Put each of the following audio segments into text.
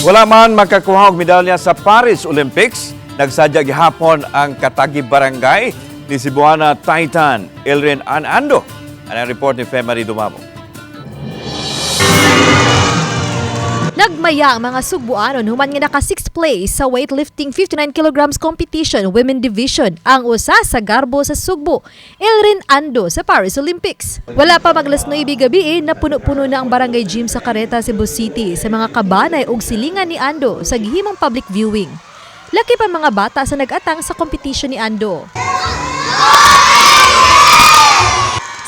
Wala man makakuha og medalya sa Paris Olympics, nagsadya gihapon ang Katagi Barangay ni Cebuana Titan Elrin Anando. Ang report ni Femari Dumamo? Nagmaya ang mga Sugbuanon human nga naka 6th place sa weightlifting 59 kilograms competition women division ang usa sa garbo sa Sugbo, Elrin Ando sa Paris Olympics. Wala pa maglas 9 gabi na puno-puno na ang barangay gym sa Careta, Cebu City sa mga kabanay ug silingan ni Ando sa gihimong public viewing. Laki pa mga bata sa nag-atang sa competition ni Ando.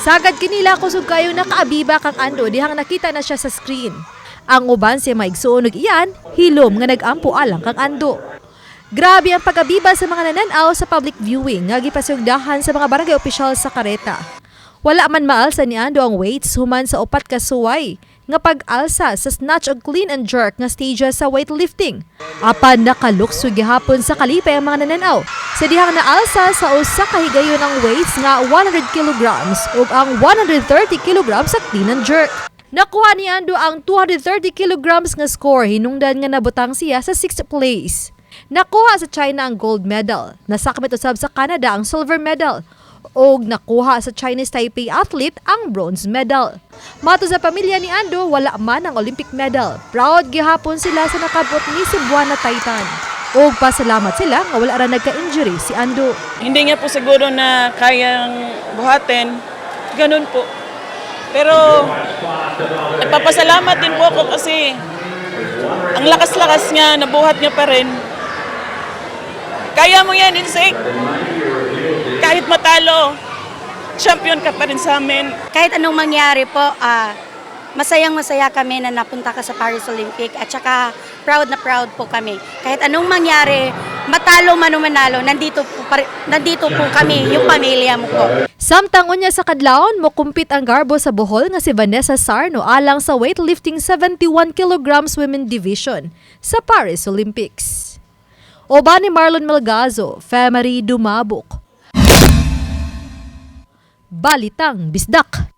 Sagad kinila kusog kayo nakaabiba kang Ando dihang nakita na siya sa screen. Ang uban si maigsuon og iyan, hilom nga nagampo alang kang Ando. Grabe ang pag-abiba sa mga nananaw sa public viewing nga gipasugdahan sa mga barangay opisyal sa Kareta. Wala man maalsa ni Ando ang weights human sa upat ka suway nga pag-alsa sa snatch ug clean and jerk nga stages sa weightlifting. Apan nakalukso gihapon sa kalipay ang mga nananaw sa dihang naalsa sa usa ka higayon ng weights nga 100 kilograms ug ang 130 kilograms sa clean and jerk. Nakuha ni Ando ang 230 kilograms nga score hinungdan nga nabutang siya sa 6th place. Nakuha sa China ang gold medal. Nasakmit usab sa Canada ang silver medal. Og nakuha sa Chinese Taipei athlete ang bronze medal. Mato sa pamilya ni Ando, wala man ang Olympic medal. Proud gihapon sila sa nakabot ni Cebuana Titan. Og pasalamat sila nga wala ra nagka-injury si Ando. Hindi niya po siguro na kayang buhatin. Ganun po. Pero nagpapasalamat din po ako kasi ang lakas-lakas niya, nabuhat niya pa rin. Kaya mo yan, Insek. Kahit matalo, champion ka pa rin sa amin. kahit anong mangyari po, ah, masayang masaya kami na napunta ka sa Paris Olympic at saka proud na proud po kami. Kahit anong mangyari, matalo man o manalo, nandito po, nandito po kami, yung pamilya mo po. Samtang unya sa kadlawon mo kumpit ang garbo sa Bohol nga si Vanessa Sarno alang sa weightlifting 71 kilograms women division sa Paris Olympics. Oba ni Marlon Melgazo, Femery Dumabok. Balitang Bisdak.